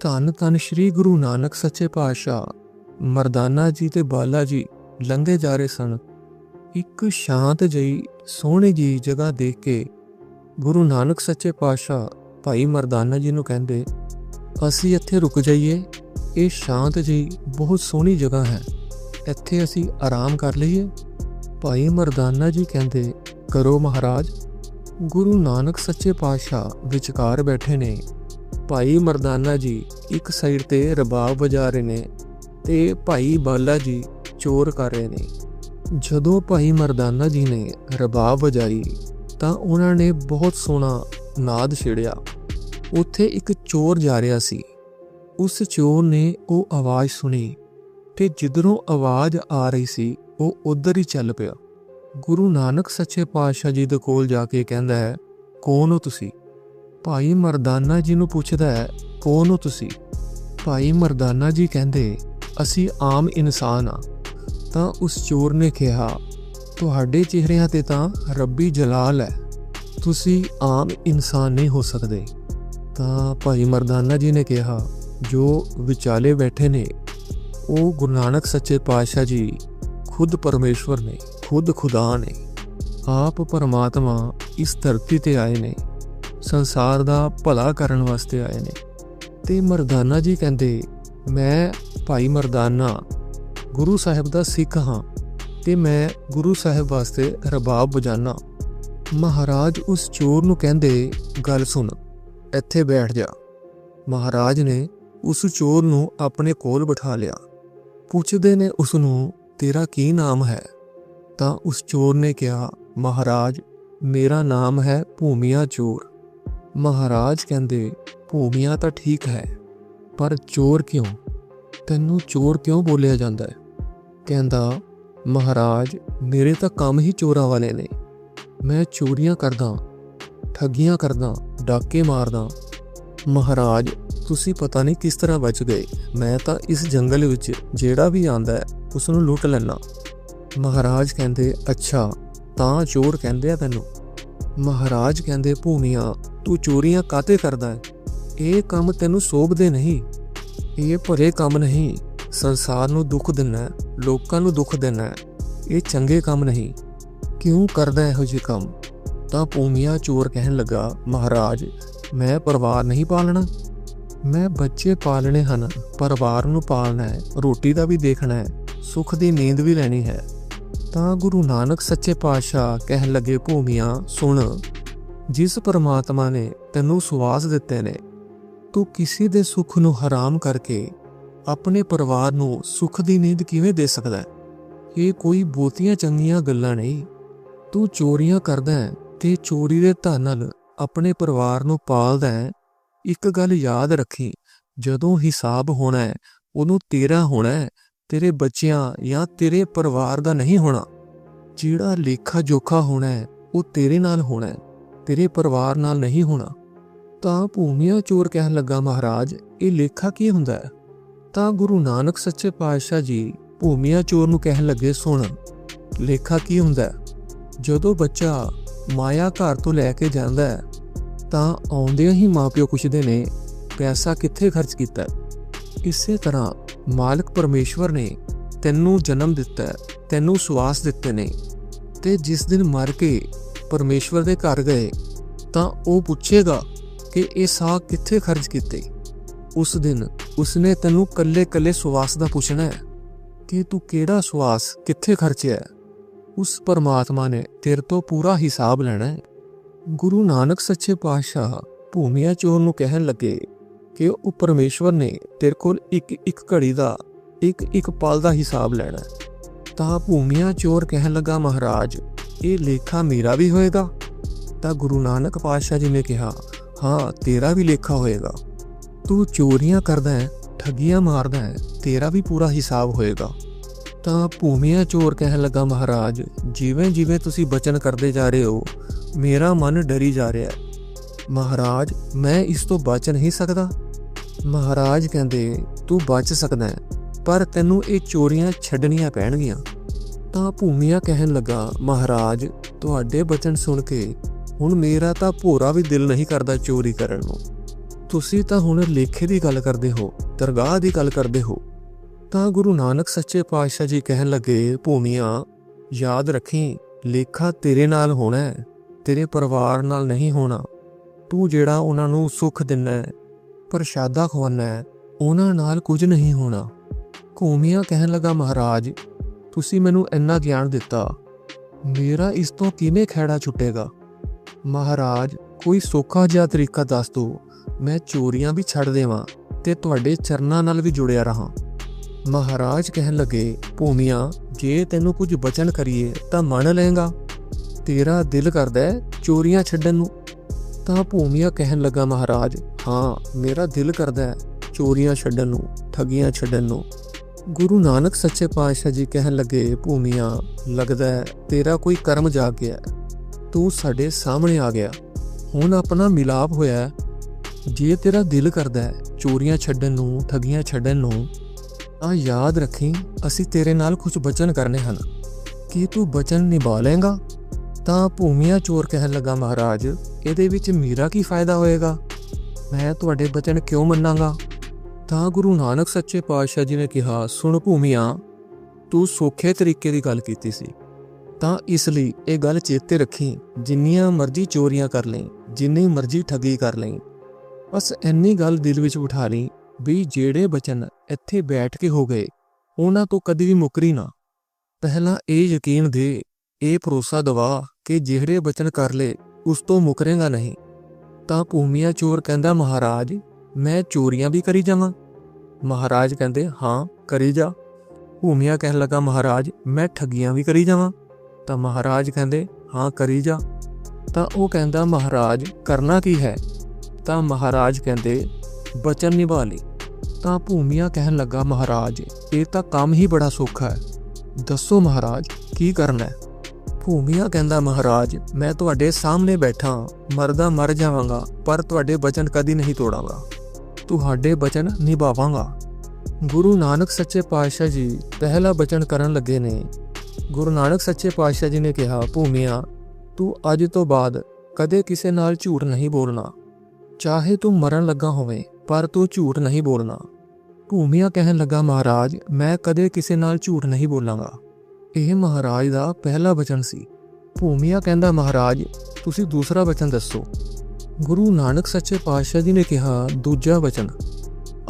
ਧੰਨ ਧੰਨ ਸ੍ਰੀ ਗੁਰੂ ਨਾਨਕ ਸੱਚੇ ਪਾਤਸ਼ਾਹ। ਮਰਦਾਨਾ ਜੀ ਤੇ ਬਾਲਾ ਜੀ ਲੰਘੇ ਜਾ ਰਹੇ ਸਨ। ਇੱਕ ਸ਼ਾਂਤ ਜਿਹੀ, ਸੋਹਣੀ ਜੀ ਜਗ੍ਹਾ ਦੇਖ ਕੇ ਗੁਰੂ ਨਾਨਕ ਸੱਚੇ ਪਾਤਸ਼ਾਹ ਭਾਈ ਮਰਦਾਨਾ ਜੀ ਨੂੰ ਕਹਿੰਦੇ, ਅਸੀਂ ਇੱਥੇ ਰੁਕ ਜਾਈਏ। ਇਹ ਸ਼ਾਂਤ ਜੀ ਬਹੁਤ ਸੋਹਣੀ ਜਗ੍ਹਾ ਹੈ। ਇੱਥੇ ਅਸੀਂ ਆਰਾਮ ਕਰ ਲਈਏ। ਭਾਈ ਮਰਦਾਨਾ ਜੀ ਕਹਿੰਦੇ, ਕਰੋ ਮਹਾਰਾਜ। ਗੁਰੂ ਨਾਨਕ ਸੱਚੇ ਪਾਤਸ਼ਾਹ ਵਿਚਕਾਰ ਬੈਠੇ ਨੇ। ਭਾਈ ਮਰਦਾਨਾ ਜੀ ਇੱਕ ਸਾਈਡ ਤੇ ਰਬਾਬ ਵਜਾ ਰਹੇ ਨੇ ਤੇ ਭਾਈ ਬਾਲਾ ਜੀ ਚੋਰ ਕਰ ਰਹੇ ਨੇ। ਜਦੋਂ ਭਾਈ ਮਰਦਾਨਾ ਜੀ ਨੇ ਰਬਾਬ ਵਜਾਈ, ਤਾਂ ਉਹਨਾਂ ਨੇ ਬਹੁਤ ਸੋਹਣਾ ਨਾਦ ਛੇੜਿਆ। ਉੱਥੇ ਇੱਕ ਚੋਰ ਜਾ ਰਿਹਾ ਸੀ। ਉਸ ਚੋਰ ਨੇ ਉਹ ਆਵਾਜ਼ ਸੁਣੀ। ਤੇ ਜਿੱਧਰੋਂ ਆਵਾਜ਼ ਆ ਰਹੀ ਸੀ, ਉਹ ਉਧਰ ਹੀ ਚੱਲ ਪਿਆ। ਗੁਰੂ ਨਾਨਕ ਸੱਚੇ ਪਾਤਸ਼ਾਹ ਜੀ ਦੇ ਕੋਲ ਜਾ ਕੇ ਕਹਿੰਦਾ ਹੈ, ਕੌਣ ਹੋ ਤੁਸੀਂ? ਭਾਈ ਮਰਦਾਨਾ ਜੀ ਨੂੰ ਪੁੱਛਦਾ ਹੈ, ਕੌਣ ਹੋ ਤੁਸੀਂ? ਭਾਈ ਮਰਦਾਨਾ ਜੀ ਕਹਿੰਦੇ, ਅਸੀਂ ਆਮ ਇਨਸਾਨ ਆ ਤਾਂ ਉਸ ਚੋਰ ਨੇ ਕਿਹਾ, ਤੁਹਾਡੇ ਚਿਹਰਿਆਂ ਤੇ ਤਾਂ ਰੱਬੀ ਜਲਾਲ ਹੈ। ਤੁਸੀਂ ਆਮ ਇਨਸਾਨ ਨਹੀਂ ਹੋ ਸਕਦੇ। ਤਾਂ ਭਾਈ ਮਰਦਾਨਾ ਜੀ ਨੇ ਕਿਹਾ, ਜੋ ਵਿਚਾਲੇ ਬੈਠੇ ਨੇ, ਉਹ ਗੁਰੂ ਨਾਨਕ ਸੱਚੇ ਪਾਤਸ਼ਾਹ ਜੀ ਖੁਦ ਪਰਮੇਸ਼ਵਰ ਨੇ, ਖੁਦ ਖੁਦਾ ਨੇ। ਆਪ ਪਰਮਾਤਮਾ ਇਸ ਧਰਤੀ ਤੇ ਆਏ ਨੇ। ਸੰਸਾਰ ਦਾ ਭਲਾ ਕਰਨ ਵਾਸਤੇ ਆਏ ਨੇ। ਤੇ ਮਰਦਾਨਾ ਜੀ ਕਹਿੰਦੇ, ਮੈਂ ਭਾਈ ਮਰਦਾਨਾ, ਗੁਰੂ ਸਾਹਿਬ ਦਾ ਸਿੱਖ ਹਾਂ ਤੇ ਮੈਂ ਗੁਰੂ ਸਾਹਿਬ ਵਾਸਤੇ ਰਬਾਬ ਵਜਾਨਾ। ਮਹਾਰਾਜ ਉਸ ਚੋਰ ਨੂੰ ਕਹਿੰਦੇ, ਗੱਲ ਸੁਣ, ਇੱਥੇ ਬੈਠ ਜਾ। ਮਹਾਰਾਜ ਨੇ ਉਸ ਚੋਰ ਨੂੰ ਆਪਣੇ ਕੋਲ ਬਿਠਾ ਲਿਆ। ਪੁੱਛਦੇ ਨੇ ਉਸ ਨੂੰ, ਤੇਰਾ ਕੀ ਨਾਮ ਹੈ? ਤਾਂ ਉਸ ਚੋਰ ਨੇ ਕਿਹਾ, ਮਹਾਰਾਜ, ਮੇਰਾ ਨਾਮ ਹੈ ਭੂਮੀਆ ਚੋਰ। ਮਹਾਰਾਜ ਕਹਿੰਦੇ, ਭੂਮੀਆਂ ਤਾਂ ਠੀਕ ਹੈ, ਪਰ ਚੋਰ ਕਿਉਂ? ਤੈਨੂੰ ਚੋਰ ਕਿਉਂ ਬੋਲਿਆ ਜਾਂਦਾ ਹੈ? ਕਹਿੰਦਾ, ਮਹਾਰਾਜ, ਮੇਰੇ ਤਾਂ ਕੰਮ ਹੀ ਚੋਰਾਂ ਵਾਲੇ ਨੇ। ਮੈਂ ਚੋਰੀਆਂ ਕਰਦਾ, ਠੱਗੀਆਂ ਕਰਦਾ, ਡਾਕੇ ਮਾਰਦਾ। ਮਹਾਰਾਜ, ਤੁਸੀਂ ਪਤਾ ਨਹੀਂ ਕਿਸ ਤਰ੍ਹਾਂ ਬਚ ਗਏ। ਮੈਂ ਤਾਂ ਇਸ ਜੰਗਲ ਵਿੱਚ ਜਿਹੜਾ ਵੀ ਆਂਦਾ ਹੈ ਉਸ ਨੂੰ ਲੁੱਟ ਲੈਣਾ ਮਹਾਰਾਜ ਕਹਿੰਦੇ, ਅੱਛਾ, ਤਾਂ ਚੋਰ ਕਹਿੰਦੇ ਆ ਤੈਨੂੰ? ਮਹਾਰਾਜ ਕਹਿੰਦੇ, ਭੂਮੀਆਂ ਤੂੰ ਚੋਰੀਆਂ ਕਾਤੇ ਕਰਦਾ ਹੈ? ਇਹ ਕੰਮ ਤੈਨੂੰ ਸੋਭਦੇ ਨਹੀਂ। ਇਹ ਭਰੇ ਕੰਮ ਨਹੀਂ। ਸੰਸਾਰ ਨੂੰ ਦੁੱਖ ਦੇਣਾ ਲੋਕਾਂ ਨੂੰ ਦੁੱਖ ਦੇਣਾ ਇਹ ਚੰਗੇ ਕੰਮ ਨਹੀਂ। ਕਿਉਂ ਕਰਦਾ ਇਹੋ ਜਿਹੇ ਕੰਮ? ਤਾਂ ਭੂਮੀਆ ਚੋਰ ਕਹਿਣ ਲੱਗਾ, ਮਹਾਰਾਜ, ਮੈਂ ਪਰਿਵਾਰ ਨਹੀਂ ਪਾਲਣਾ। ਮੈਂ ਬੱਚੇ ਪਾਲਣੇ ਹਨ। ਪਰਿਵਾਰ ਨੂੰ ਪਾਲਣਾ ਹੈ, ਰੋਟੀ ਦਾ ਵੀ ਦੇਖਣਾ ਹੈ, ਸੁੱਖ ਦੀ ਨੀਂਦ ਵੀ ਲੈਣੀ ਹੈ। ਤਾਂ ਗੁਰੂ ਨਾਨਕ ਸੱਚੇ ਪਾਤਸ਼ਾਹ ਕਹਿਣ ਲੱਗੇ, ਭੂਮੀਆਂ, ਸੁਣ ਜਿਸ ਪਰਮਾਤਮਾ ਨੇ ਤੈਨੂੰ ਸੁਆਸ ਦਿੱਤੇ ਨੇ, ਤੂੰ ਕਿਸੇ ਦੇ ਸੁੱਖ ਨੂੰ ਹਰਾਮ ਕਰਕੇ ਆਪਣੇ ਪਰਿਵਾਰ ਨੂੰ ਸੁੱਖ ਦੀ ਨੀਂਦ ਕਿਵੇਂ ਦੇ ਸਕਦਾ ਹੈ? ਇਹ ਕੋਈ ਬਹੁਤੀਆਂ ਚੰਗੀਆਂ ਗੱਲਾਂ ਨਹੀਂ। ਤੂੰ ਚੋਰੀਆਂ ਕਰਦਾ ਹੈ ਤੇ ਚੋਰੀ ਦੇ ਧਨ ਨਾਲ ਆਪਣੇ ਪਰਿਵਾਰ ਨੂੰ ਪਾਲਦਾ ਹੈ। ਇੱਕ ਗੱਲ ਯਾਦ ਰੱਖੀ, ਜਦੋਂ ਹਿਸਾਬ ਹੋਣਾ ਹੈ, ਉਹਨੂੰ ਤੇਰਾ ਹੋਣਾ ਹੈ, ਤੇਰੇ ਬੱਚਿਆਂ ਜਾਂ ਤੇਰੇ ਪਰਿਵਾਰ ਦਾ ਨਹੀਂ ਹੋਣਾ। ਜਿਹੜਾ ਲੇਖਾ ਜੋਖਾ ਹੋਣਾ ਹੈ, ਉਹ ਤੇਰੇ ਨਾਲ ਹੋਣਾ ਹੈ। ਤੇਰੇ ਪਰਿਵਾਰ ਨਾਲ ਨਹੀਂ ਹੋਣਾ। ਤਾਂ ਭੂਮੀਆਂ ਚੋਰ ਕਹਿਣ ਲੱਗਾ, ਮਹਾਰਾਜ, ਇਹ ਲੇਖਾ ਕੀ ਹੁੰਦਾ ਹੈ? ਤਾਂ ਗੁਰੂ ਨਾਨਕ ਸੱਚੇ ਪਾਤਸ਼ਾਹ ਜੀ ਭੂਮੀਆਂ ਚੋਰ ਨੂੰ ਕਹਿਣ ਲੱਗੇ, ਸੁਣ, ਲੇਖਾ ਕੀ ਹੁੰਦਾ ਜਦੋਂ ਬੱਚਾ ਮਾਇਆ ਘਰ ਤੋਂ ਲੈ ਕੇ ਜਾਂਦਾ ਹੈ, ਤਾਂ ਆਉਂਦਿਆਂ ਹੀ ਮਾਪਿਓ ਪੁੱਛਦੇ ਨੇ, ਪੈਸਾ ਕਿੱਥੇ ਖਰਚ ਕੀਤਾ ਇਸੇ ਤਰ੍ਹਾਂ ਮਾਲਕ ਪਰਮੇਸ਼ਵਰ ਨੇ ਤੈਨੂੰ ਜਨਮ ਦਿੱਤਾ ਤੈਨੂੰ ਸਵਾਸ ਦਿੱਤੇ ਨੇ ਤੇ ਜਿਸ ਦਿਨ ਮਰ ਕੇ ਪਰਮੇਸ਼ਵਰ ਦੇ ਘਰ ਗਏ, ਤਾਂ ਉਹ ਪੁੱਛੇਗਾ ਕਿ ਇਹ ਸਾਹ ਕਿੱਥੇ ਖਰਚ ਕੀਤੇ? ਉਸ ਦਿਨ ਉਸਨੇ ਤੈਨੂੰ ਕੱਲੇ-ਕੱਲੇ ਸਵਾਸ ਦਾ ਪੁੱਛਣਾ ਹੈ ਕਿ ਤੂੰ ਕਿਹੜਾ ਸਵਾਸ ਕਿੱਥੇ ਖਰਚਿਆ ਉਸ ਪਰਮਾਤਮਾ ਨੇ ਤੇਰੇ ਤੋਂ ਪੂਰਾ ਹਿਸਾਬ ਲੈਣਾ ਹੈ। ਗੁਰੂ ਨਾਨਕ ਸੱਚੇ ਪਾਤਸ਼ਾਹ ਭੂਮੀਆ ਚੋਰ ਨੂੰ ਕਹਿਣ ਲੱਗੇ ਕਿ ਉਹ ਪਰਮੇਸ਼ਵਰ ਨੇ ਤੇਰੇ ਕੋਲ ਇੱਕ ਇੱਕ ਘੜੀ ਦਾ ਇੱਕ ਇੱਕ ਪਲ ਦਾ ਹਿਸਾਬ ਲੈਣਾ ਤਾਂ ਭੂਮੀਆ ਚੋਰ ਕਹਿਣ ਲੱਗਾ, ਮਹਾਰਾਜ ਇਹ ਲੇਖਾ ਮੇਰਾ ਵੀ ਹੋਏਗਾ? ਤਾਂ ਗੁਰੂ ਨਾਨਕ ਪਾਤਸ਼ਾਹ ਜੀ ਨੇ ਕਿਹਾ, ਹਾਂ, ਤੇਰਾ ਵੀ ਲੇਖਾ ਹੋਏਗਾ। ਤੂੰ ਚੋਰੀਆਂ ਕਰਦਾ ਹੈ, ਠੱਗੀਆਂ ਮਾਰਦਾ ਹੈ, ਤੇਰਾ ਵੀ ਪੂਰਾ ਹਿਸਾਬ ਹੋਏਗਾ। ਤਾਂ ਭੂਮੀਆਂ ਚੋਰ ਕਹਿਣ ਲੱਗਾ, ਮਹਾਰਾਜ, ਜਿਵੇਂ ਜਿਵੇਂ ਤੁਸੀਂ ਬਚਨ ਕਰਦੇ ਜਾ ਰਹੇ ਹੋ, ਮੇਰਾ ਮਨ ਡਰੀ ਜਾ ਰਿਹਾ ਹੈ। ਮਹਾਰਾਜ, ਮੈਂ ਇਸ ਤੋਂ ਬਚ ਨਹੀਂ ਸਕਦਾ? ਮਹਾਰਾਜ ਕਹਿੰਦੇ, ਤੂੰ ਬਚ ਸਕਦਾ ਹੈ, ਪਰ ਤੈਨੂੰ ਇਹ ਚੋਰੀਆਂ ਛੱਡਣੀਆਂ ਪੈਣਗੀਆਂ। ਤਾਂ ਭੂਮੀਆ ਕਹਿਣ ਲੱਗਾ, ਮਹਾਰਾਜ, ਤੁਹਾਡੇ ਬਚਨ ਸੁਣ ਕੇ ਹੁਣ ਮੇਰਾ ਤਾਂ ਭੋਰਾ ਵੀ ਦਿਲ ਨਹੀਂ ਕਰਦਾ ਚੋਰੀ ਕਰਨ ਨੂੰ। ਤੁਸੀਂ ਤਾਂ ਹੁਣ ਲੇਖੇ ਦੀ ਗੱਲ ਕਰਦੇ ਹੋ, ਦਰਗਾਹ ਦੀ ਗੱਲ ਕਰਦੇ ਹੋ। ਤਾਂ ਗੁਰੂ ਨਾਨਕ ਸੱਚੇ ਪਾਤਸ਼ਾਹ ਜੀ ਕਹਿਣ ਲੱਗੇ, ਭੂਮੀਆਂ, ਯਾਦ ਰੱਖੀ, ਲੇਖਾ ਤੇਰੇ ਨਾਲ ਹੋਣਾ ਹੈ, ਤੇਰੇ ਪਰਿਵਾਰ ਨਾਲ ਨਹੀਂ ਹੋਣਾ। ਤੂੰ ਜਿਹੜਾ ਉਹਨਾਂ ਨੂੰ ਸੁੱਖ ਦਿੰਨਾ ਹੈ, ਪ੍ਰਸ਼ਾਦਾ ਖਵਾਉਣਾ ਹੈ, ਉਹਨਾਂ ਨਾਲ ਕੁਝ ਨਹੀਂ ਹੋਣਾ। ਭੂਮੀਆਂ ਕਹਿਣ ਲੱਗਾ, ਮਹਾਰਾਜ ਤੁਸੀਂ ਮੈਨੂੰ ਇੰਨਾ ਗਿਆਨ ਦਿੱਤਾ, ਮੇਰਾ ਇਸ ਤੋਂ ਕਿਵੇਂ ਖਹਿੜਾ ਛੁੱਟੇਗਾ? ਮਹਾਰਾਜ, ਕੋਈ ਸੌਖਾ ਜਿਹਾ ਤਰੀਕਾ ਦੱਸ ਦਿਓ, ਮੈਂ ਚੋਰੀਆਂ ਵੀ ਛੱਡ ਦੇਵਾਂ ਤੇ ਤੁਹਾਡੇ ਚਰਨਾਂ ਨਾਲ ਵੀ ਜੁੜਿਆ ਰਹਾ। ਮਹਾਰਾਜ ਕਹਿਣ ਲੱਗੇ, ਭੂਮੀਆਂ, ਜੇ ਤੈਨੂੰ ਕੁਝ ਬਚਨ ਕਰੀਏ ਤਾਂ ਮੰਨ ਲਏਗਾ। ਤੇਰਾ ਦਿਲ ਕਰਦਾ ਹੈ ਚੋਰੀਆਂ ਛੱਡਣ ਨੂੰ। ਤਾਂ ਭੂਮੀਆਂ ਕਹਿਣ ਲੱਗਾ ਮਹਾਰਾਜ, ਹਾਂ, ਮੇਰਾ ਦਿਲ ਕਰਦਾ ਹੈ ਚੋਰੀਆਂ ਛੱਡਣ ਨੂੰ, ਠੱਗੀਆਂ ਛੱਡਣ ਨੂੰ। ਗੁਰੂ ਨਾਨਕ ਸੱਚੇ ਪਾਤਸ਼ਾਹ ਜੀ ਕਹਿਣ ਲੱਗੇ, ਭੂਮੀਆਂ, ਲੱਗਦਾ ਤੇਰਾ ਕੋਈ ਕਰਮ ਜਾਗ ਗਿਆ ਤੂੰ ਸਾਡੇ ਸਾਹਮਣੇ ਆ ਗਿਆ। ਹੁਣ ਆਪਣਾ ਮਿਲਾਪ ਹੋਇਆ ਜੇ ਤੇਰਾ ਦਿਲ ਕਰਦਾ ਹੈ ਚੋਰੀਆਂ ਛੱਡਣ ਨੂੰ, ਠੱਗੀਆਂ ਛੱਡਣ ਨੂੰ, ਤਾਂ ਯਾਦ ਰੱਖੀ, ਅਸੀਂ ਤੇਰੇ ਨਾਲ ਕੁਝ ਬਚਨ ਕਰਨੇ ਹਨ। ਕੀ ਤੂੰ ਬਚਨ ਨਿਭਾ ਲੇਗਾ ਤਾਂ ਭੂਮੀਆਂ ਚੋਰ ਕਹਿਣ ਲੱਗਾ, ਮਹਾਰਾਜ, ਇਹਦੇ ਵਿੱਚ ਮੇਰਾ ਕੀ ਫਾਇਦਾ ਹੋਏਗਾ? ਮੈਂ ਤੁਹਾਡੇ ਬਚਨ ਕਿਉਂ ਮੰਨਾਂਗਾ? ਤਾਂ ਗੁਰੂ ਨਾਨਕ ਸੱਚੇ ਪਾਤਸ਼ਾਹ ਜੀ ਨੇ ਕਿਹਾ, ਸੁਣ ਭੂਮੀਆਂ, ਤੂੰ ਸੌਖੇ ਤਰੀਕੇ ਦੀ ਗੱਲ ਕੀਤੀ ਸੀ। ਤਾਂ ਇਸ ਲਈ ਇਹ ਗੱਲ ਚੇਤੇ ਰੱਖੀ, ਜਿੰਨੀਆਂ ਮਰਜ਼ੀ ਚੋਰੀਆਂ ਕਰ ਲਈ, ਜਿੰਨੀ ਮਰਜ਼ੀ ਠੱਗੀ ਕਰ ਲਈ। ਬਸ ਇੰਨੀ ਗੱਲ ਦਿਲ ਵਿੱਚ ਬਿਠਾ ਲਈ ਵੀ ਜਿਹੜੇ ਬਚਨ ਇੱਥੇ ਬੈਠ ਕੇ ਹੋ ਗਏ, ਉਹਨਾਂ ਤੋਂ ਕਦੀ ਵੀ ਮੁਕਰੀ ਨਾ। ਪਹਿਲਾਂ ਇਹ ਯਕੀਨ ਦੇ, ਇਹ ਭਰੋਸਾ ਦਵਾ ਕਿ ਜਿਹੜੇ ਬਚਨ ਕਰ ਲੇ ਉਸ ਤੋਂ ਮੁਕਰੇਗਾ ਨਹੀਂ। ਤਾਂ ਭੂਮੀਆ ਚੋਰ ਕਹਿੰਦਾ, ਮਹਾਰਾਜ ਮੈਂ ਚੋਰੀਆਂ ਵੀ ਕਰੀ ਜਾਵਾਂ? ਮਹਾਰਾਜ ਕਹਿੰਦੇ, ਹਾਂ, ਕਰੀ ਜਾ। ਭੂਮੀਆ ਕਹਿਣ ਲੱਗਾ, ਮਹਾਰਾਜ, ਮੈਂ ਠੱਗੀਆਂ ਵੀ ਕਰੀ ਜਾਵਾਂ? ਤਾਂ ਮਹਾਰਾਜ ਕਹਿੰਦੇ, ਹਾਂ, ਕਰੀ ਜਾ। ਤਾਂ ਉਹ ਕਹਿੰਦਾ, ਮਹਾਰਾਜ, ਕਰਨਾ ਕੀ ਹੈ? ਤਾਂ ਮਹਾਰਾਜ ਕਹਿੰਦੇ, ਬਚਨ ਨਿਭਾ ਲਈ। ਤਾਂ ਭੂਮੀਆ ਕਹਿਣ ਲੱਗਾ, ਮਹਾਰਾਜ, ਇਹ ਤਾਂ ਕੰਮ ਹੀ ਬੜਾ ਸੌਖਾ ਹੈ। ਦੱਸੋ ਮਹਾਰਾਜ, ਕੀ ਕਰਨਾ ਹੈ? ਭੂਮੀਆ ਕਹਿੰਦਾ, ਮਹਾਰਾਜ, ਮੈਂ ਤੁਹਾਡੇ ਸਾਹਮਣੇ ਬੈਠਾ ਮਰਦਾ ਮਰ ਜਾਵਾਂਗਾ, ਪਰ ਤੁਹਾਡੇ ਬਚਨ ਕਦੀ ਨਹੀਂ ਤੋੜਾਂਗਾ। ਤੁਹਾਡੇ ਬਚਨ ਨਿਭਾਵਾਂਗਾ। ਗੁਰੂ ਨਾਨਕ ਸੱਚੇ ਪਾਤਸ਼ਾਹ ਜੀ ਪਹਿਲਾ ਬਚਨ ਕਰਨ ਲੱਗੇ ਨੇ। ਗੁਰੂ ਨਾਨਕ ਸੱਚੇ ਪਾਤਸ਼ਾਹ ਜੀ ਨੇ ਕਿਹਾ, ਭੂਮੀਆਂ, ਤੂੰ ਅੱਜ ਤੋਂ ਬਾਅਦ ਕਦੇ ਕਿਸੇ ਨਾਲ ਝੂਠ ਨਹੀਂ ਬੋਲਣਾ। ਚਾਹੇ ਤੂੰ ਮਰਨ ਲੱਗਾ ਹੋਵੇਂ, ਪਰ ਤੂੰ ਝੂਠ ਨਹੀਂ ਬੋਲਣਾ। ਭੂਮੀਆਂ ਕਹਿਣ ਲੱਗਾ, ਮਹਾਰਾਜ, ਮੈਂ ਕਦੇ ਕਿਸੇ ਨਾਲ ਝੂਠ ਨਹੀਂ ਬੋਲਾਂਗਾ। ਇਹ ਮਹਾਰਾਜ ਦਾ ਪਹਿਲਾ ਬਚਨ ਸੀ। ਭੂਮੀਆਂ ਕਹਿੰਦਾ, ਮਹਾਰਾਜ, ਤੁਸੀਂ ਦੂਸਰਾ ਬਚਨ ਦੱਸੋ। ਗੁਰੂ ਨਾਨਕ ਸੱਚੇ ਪਾਤਸ਼ਾਹ ਜੀ ਨੇ ਕਿਹਾ, ਦੂਜਾ ਵਚਨ,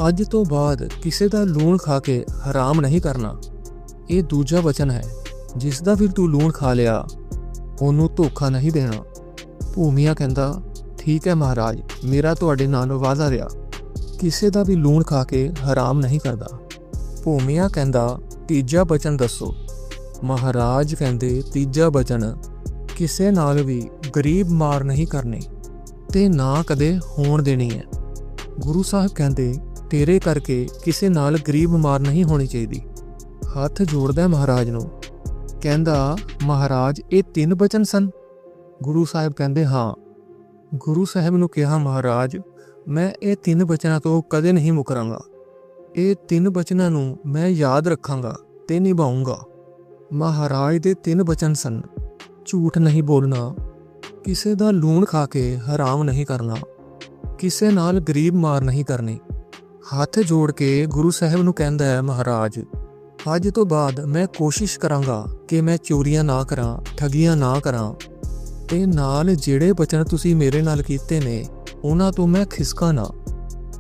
ਅੱਜ ਤੋਂ ਬਾਅਦ ਕਿਸੇ ਦਾ ਲੂਣ ਖਾ ਕੇ ਹਰਾਮ ਨਹੀਂ ਕਰਨਾ। ਇਹ ਦੂਜਾ ਵਚਨ ਹੈ, ਜਿਸ ਦਾ ਫਿਰ ਤੂੰ ਲੂਣ ਖਾ ਲਿਆ, ਉਹਨੂੰ ਧੋਖਾ ਨਹੀਂ ਦੇਣਾ। ਭੂਮੀਆ ਕਹਿੰਦਾ, ਠੀਕ ਹੈ ਮਹਾਰਾਜ, ਮੇਰਾ ਤੁਹਾਡੇ ਨਾਲ ਵਾਅਦਾ ਰਿਹਾ। ਕਿਸੇ ਦਾ ਵੀ ਲੂਣ ਖਾ ਕੇ ਹਰਾਮ ਨਹੀਂ ਕਰਦਾ। ਭੂਮੀਆ ਕਹਿੰਦਾ, ਤੀਜਾ ਬਚਨ ਦੱਸੋ। ਮਹਾਰਾਜ ਕਹਿੰਦੇ, ਤੀਜਾ ਬਚਨ ਕਿਸੇ ਨਾਲ ਵੀ ਗਰੀਬ ਮਾਰ ਨਹੀਂ ਕਰਨੇ। ਤੇ ਨਾ ਕਦੇ ਹੋਣ ਦੇਣੀ ਹੈ। ਗੁਰੂ ਸਾਹਿਬ ਕਹਿੰਦੇ, ਤੇਰੇ ਕਰਕੇ ਕਿਸੇ ਨਾਲ ਗਰੀਬ ਬਿਮਾਰ ਨਹੀਂ ਹੋਣੀ ਚਾਹੀਦੀ। ਹੱਥ ਜੋੜਦਾ ਮਹਾਰਾਜ ਨੂੰ। ਕਹਿੰਦਾ, ਮਹਾਰਾਜ, ਇਹ ਤਿੰਨ ਬਚਨ ਸਨ। ਗੁਰੂ ਸਾਹਿਬ ਕਹਿੰਦੇ, ਹਾਂ। ਗੁਰੂ ਸਾਹਿਬ ਨੂੰ ਕਿਹਾ, ਮਹਾਰਾਜ, ਮੈਂ ਇਹ ਤਿੰਨ ਬਚਨਾਂ ਤੋਂ ਕਦੇ ਨਹੀਂ ਮੁਕਰਾਂਗਾ। ਇਹ ਤਿੰਨ ਬਚਨਾਂ ਨੂੰ ਮੈਂ ਯਾਦ ਰੱਖਾਂਗਾ ਤੇ ਨਿਭਾਉਂਗਾ ਮਹਾਰਾਜ ਦੇ ਤਿੰਨ ਬਚਨ ਸਨ। ਝੂਠ ਨਹੀਂ ਬੋਲਣਾ ਕਿਸੇ ਦਾ ਲੂਣ ਖਾ ਕੇ ਹਰਾਮ ਨਹੀਂ ਕਰਨਾ, ਕਿਸੇ ਨਾਲ ਗਰੀਬ ਮਾਰ ਨਹੀਂ ਕਰਨੀ। ਹੱਥ ਜੋੜ ਕੇ ਗੁਰੂ ਸਾਹਿਬ ਨੂੰ ਕਹਿੰਦਾ ਹੈ, ਮਹਾਰਾਜ, ਅੱਜ ਤੋਂ ਬਾਅਦ ਮੈਂ ਕੋਸ਼ਿਸ਼ ਕਰਾਂਗਾ ਕਿ ਮੈਂ ਚੋਰੀਆਂ ਨਾ ਕਰਾਂ, ਠੱਗੀਆਂ ਨਾ ਕਰਾਂ। ਤੇ ਨਾਲ ਜਿਹੜੇ ਬਚਨ ਤੁਸੀਂ ਮੇਰੇ ਨਾਲ ਕੀਤੇ ਨੇ, ਉਹਨਾਂ ਤੋਂ ਮੈਂ ਖਿਸਕਾ ਨਾ।